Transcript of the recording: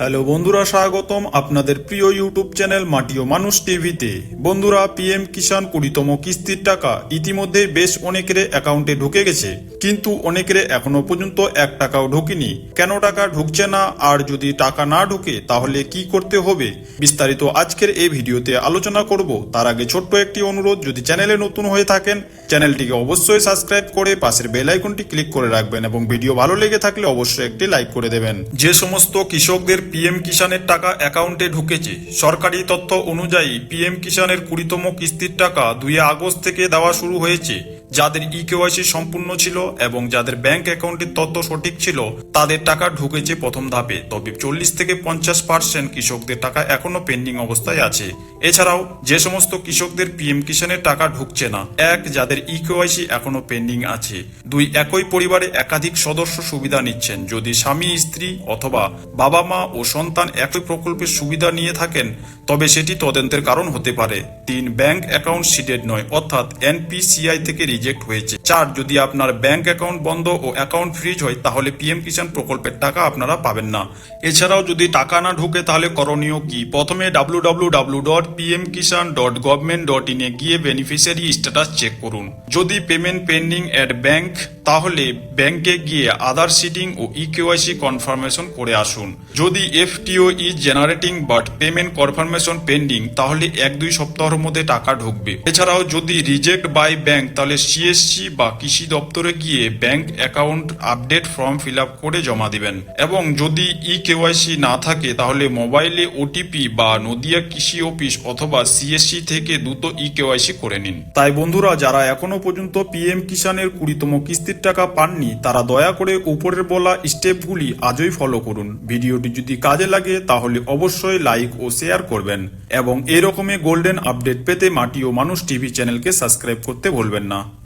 Hello বন্ধুরা, স্বাগতম আপনাদের প্রিয় ইউটিউব চ্যানেল মাটি ও মানুষ টিভিতে। বন্ধুরা, পিএম কিষাণ কুড়িতম কিস্তির টাকা ইতিমধ্যে বেশ অনেকের অ্যাকাউন্টে ঢুকে গেছে, কিন্তু অনেকের এখনও পর্যন্ত এক টাকাও ঢোকেনি। কেন টাকা ঢুকছে না? আর যদি টাকা না ঢুকে, তাহলে কি করতে হবে? বিস্তারিত আজকের এই ভিডিওতে আলোচনা করব। তার আগে ছোট্ট একটি অনুরোধ, যদি চ্যানেলে নতুন হয়ে থাকেন, চ্যানেলটিকে অবশ্যই সাবস্ক্রাইব করে পাশের বেল আইকনটি ক্লিক করে রাখবেন এবং ভিডিও ভালো লেগে থাকলে অবশ্যই একটি লাইক করে দেবেন। যে সমস্ত কৃষকদের পিএম কিষানের টাকা অ্যাকাউন্টে ঢুকেছে। সরকারি তথ্য অনুযায়ী পিএম কিষানের কুড়িতম কিস্তির টাকা দুই আগস্ট থেকে দেওয়া শুরু হয়েছে। যাদের ই কেওয়াইসি সম্পূর্ণ ছিল এবং যাদের ব্যাংক অ্যাকাউন্টের তথ্য সঠিক ছিল, তাদের টাকা ঢুকেছে প্রথম ধাপে। তবে চল্লিশ থেকে পঞ্চাশ পার্সেন্ট কৃষকদের টাকা এখনও পেন্ডিং অবস্থায় আছে। এছাড়াও, যে সমস্ত কৃষকদের পিএম কিষানের টাকা ঢুকছে না, এক, যাদের ই কেওয়াইসি এখনও পেন্ডিং আছে। দুই, একই পরিবারে একাধিক সদস্য সুবিধা নিচ্ছেন। যদি স্বামী, স্ত্রী অথবা বাবা মা ও সন্তান একই প্রকল্পের সুবিধা নিয়ে থাকেন, তবে সেটি তদন্তের কারণ হতে পারে। তিন ব্যাংক অ্যাকাউন্ট সিডেড নয়, অর্থাৎ এনপিসিআই থেকে রিজেক্ট হয়েছে। চার, যদি আপনার ব্যাংক অ্যাকাউন্ট বন্ধ ও অ্যাকাউন্ট ফ্রিজ হয়, তাহলে পিএম কিষাণ প্রকল্পের টাকা আপনারা পাবেন না। এছাড়াও যদি টাকা না ঢুকে, তাহলে করণীয় কি? প্রথমে W W W dot PM Kisan dot government dot ইনে গিয়ে বেনিফিশিয়ারি স্ট্যাটাস চেক করুন। যদি পেমেন্ট পেন্ডিং অ্যাট ব্যাংক তাহলে ব্যাংকে গিয়ে আধার সিডিং ও ই কেওয়াইসি কনফার্মেশন করে আসুন। যদি FTO is generating but payment confirmation pending তাহলে এক দুই সপ্তাহের মধ্যে টাকা ঢুকবে। এছাড়াও যদি রিজেক্ট বাই ব্যাংক তাহলে সিএসসি বা কৃষি দপ্তরে গিয়ে bank account update form fill up করে জমা দিবেন। এবং যদি ই কেওয়াইসি না থাকে, তাহলে মোবাইলে ওটিপি বা নদিয়া কৃষি অফিস অথবা সিএসসি থেকে দ্রুত ই কেওয়াইসি করে নিন। তাই বন্ধুরা, যারা এখনও পর্যন্ত পিএম কিষানের কুড়িতম কিস্তির টাকা পাননি, তারা দয়া করে উপরের বলা স্টেপগুলি আজই ফলো করুন। ভিডিওটি যদি কাজে লাগে, তাহলে অবশ্যই লাইক ও শেয়ার করবেন। এবং এরকমই গোল্ডেন আপডেট পেতে মাটি ও মানুষ টিভি চ্যানেলকে সাবস্ক্রাইব করতে ভুলবেন না।